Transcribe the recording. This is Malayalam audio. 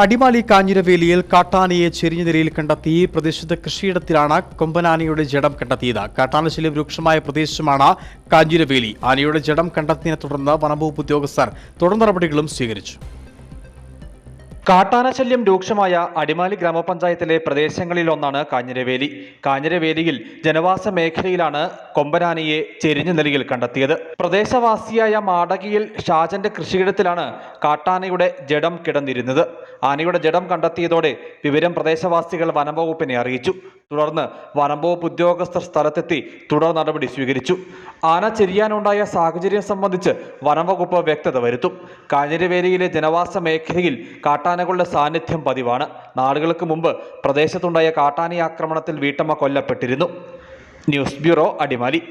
അടിമാലി കാഞ്ഞിരവേലിയിൽ കാട്ടാനയെ ചെരിഞ്ഞ നിലയിൽ കണ്ടെത്തി പ്രദേശത്ത് കൃഷിയിടത്തിലാണ് കൊമ്പനാനയുടെ ജഡം കണ്ടെത്തിയത്. കാട്ടാനശല്യം രൂക്ഷമായ പ്രദേശമാണ് കാഞ്ഞിരവേലി. ആനയുടെ ജഡം കണ്ടെത്തിയതിനെ തുടർന്ന് വനംവകുപ്പ് ഉദ്യോഗസ്ഥർ തുടർ നടപടികളും സ്വീകരിച്ചു. കാട്ടാനശല്യം രൂക്ഷമായ അടിമാലി ഗ്രാമപഞ്ചായത്തിലെ പ്രദേശങ്ങളിലൊന്നാണ് കാഞ്ഞിരവേലി. കാഞ്ഞിരവേലിയിൽ ജനവാസ മേഖലയിലാണ് കൊമ്പനാനിയെ ചെരിഞ്ഞ നിലയിൽ കണ്ടെത്തിയത്. പ്രദേശവാസിയായ മാടകിയിൽ ഷാജന്റെ കൃഷിയിടത്തിലാണ് കാട്ടാനയുടെ ജഡം കിടന്നിരുന്നത്. ആനയുടെ ജഡം കണ്ടെത്തിയതോടെ വിവരം പ്രദേശവാസികൾ വനംവകുപ്പിനെ അറിയിച്ചു. തുടർന്ന് വനംവകുപ്പ് ഉദ്യോഗസ്ഥർ സ്ഥലത്തെത്തി തുടർ നടപടി സ്വീകരിച്ചു. ആന ചെരിയാനുണ്ടായ സാഹചര്യം സംബന്ധിച്ച് വനംവകുപ്പ് വ്യക്തത വരുത്തും. കാഞ്ഞിരവേലിയിലെ ജനവാസ മേഖലയിൽ കാട്ടാനകളുടെ സാന്നിധ്യം പതിവാണ്. നാളുകൾക്ക് മുമ്പ് പ്രദേശത്തുണ്ടായ കാട്ടാന ആക്രമണത്തിൽ വീട്ടമ്മ കൊല്ലപ്പെട്ടിരുന്നു. News bureau Adimali.